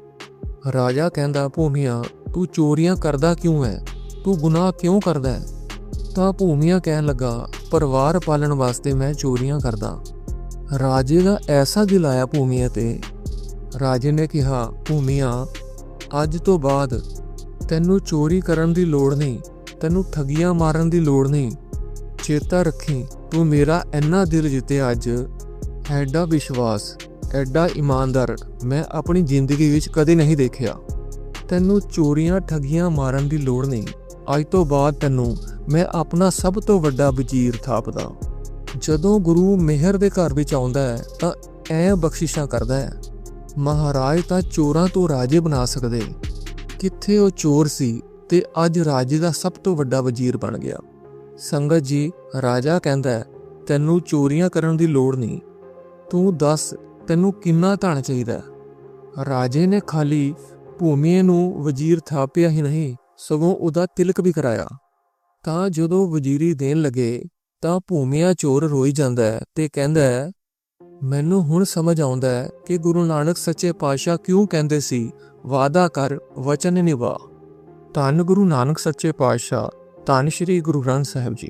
ਰਾਜਾ ਕਹਿੰਦਾ ਭੂਮੀਆਂ ਤੂੰ ਚੋਰੀਆਂ ਕਰਦਾ ਕਿਉਂ ਹੈ? ਤੂੰ ਗੁਨਾਹ ਕਿਉਂ ਕਰਦਾ ਹੈ? ਤਾਂ ਭੂਮੀਆਂ ਕਹਿਣ ਲੱਗਾ ਪਰਿਵਾਰ ਪਾਲਣ ਵਾਸਤੇ ਮੈਂ ਚੋਰੀਆਂ ਕਰਦਾ। ਰਾਜੇ ਦਾ ਐਸਾ ਦਿਲ ਆਇਆ ਭੂਮੀਆਂ ਤੇ ਰਾਜੇ ਨੇ ਕਿਹਾ, ਭੂਮੀਆਂ, ਅੱਜ ਤੋਂ ਬਾਅਦ ਤੈਨੂੰ ਚੋਰੀ ਕਰਨ ਦੀ ਲੋੜ ਨਹੀਂ, ਤੈਨੂੰ ਠਗੀਆਂ ਮਾਰਨ ਦੀ ਲੋੜ ਨਹੀਂ। ਚੇਤਾ ਰੱਖੀ, ਤੂੰ ਮੇਰਾ ਇੰਨਾ ਦਿਲ ਜਿੱਤਿਆ ਅੱਜ। ਐਡਾ ਵਿਸ਼ਵਾਸ, ਐਡਾ ਇਮਾਨਦਾਰ, ਮੈਂ ਆਪਣੀ ਜ਼ਿੰਦਗੀ ਵਿੱਚ ਕਦੇ ਨਹੀਂ ਦੇਖਿਆ। ਤੈਨੂੰ ਚੋਰੀਆਂ, ਠਗੀਆਂ ਮਾਰਨ ਦੀ ਲੋੜ ਨਹੀਂ। ਅੱਜ ਤੋਂ ਬਾਅਦ ਤੈਨੂੰ ਮੈਂ ਆਪਣਾ ਸਭ ਤੋਂ ਵੱਡਾ ਵਜ਼ੀਰ ਥਾਪਦਾ। ਜਦੋਂ ਗੁਰੂ ਮਿਹਰ ਦੇ ਘਰ ਵਿੱਚ ਆਉਂਦਾ ਹੈ, ਤਾਂ ਐ ਬਖਸ਼ਿਸ਼ਾਂ ਕਰਦਾ ਹੈ ਮਹਾਰਾਜ ਤਾਂ ਚੋਰਾਂ ਤੋਂ ਰਾਜੇ ਬਣਾ ਸਕਦੇ। ਕਿੱਥੇ ਉਹ ਚੋਰ ਸੀ ਤੇ ਅੱਜ ਰਾਜੇ ਦਾ ਸਭ ਤੋਂ ਵੱਡਾ ਵਜ਼ੀਰ ਬਣ ਗਿਆ। ਸੰਗਤ ਜੀ, ਰਾਜਾ ਕਹਿੰਦਾ ਤੈਨੂੰ ਚੋਰੀਆਂ ਕਰਨ ਦੀ ਲੋੜ ਨਹੀਂ। ਤੂੰ ਦੱਸ, ਤੈਨੂੰ ਕਿੰਨਾ ਧਨ ਚਾਹੀਦਾ ਰਾਜੇ ਨੇ ਖਾਲੀ ਭੂਮੀ ਨੂੰ ਵਜ਼ੀਰ ਥਾਪਿਆ ਹੀ ਨਹੀਂ, ਸਗੋਂ ਉਹਦਾ ਤਿਲਕ ਵੀ ਕਰਾਇਆ। ਤਾਂ ਜਦੋਂ ਵਜ਼ੀਰੀ ਦੇਣ ਲੱਗੇ, ਤਾਂ ਭੂਮੀਆ ਚੋਰ ਰੋਈ ਜਾਂਦਾ ਹੈ ਤੇ ਕਹਿੰਦਾ ਮੈਨੂੰ ਹੁਣ ਸਮਝ ਆਉਂਦਾ ਹੈ ਕਿ ਗੁਰੂ ਨਾਨਕ ਸੱਚੇ ਪਾਤਸ਼ਾਹ ਕਿਉਂ ਕਹਿੰਦੇ ਸੀ, ਵਾਦਾ ਕਰ, ਵਚਨ ਨਿਭਾ। ਧੰਨ ਗੁਰੂ ਨਾਨਕ ਸੱਚੇ ਪਾਤਸ਼ਾਹ, ਧੰਨ ਸ਼੍ਰੀ ਗੁਰੂ ਗ੍ਰੰਥ ਸਾਹਿਬ ਜੀ।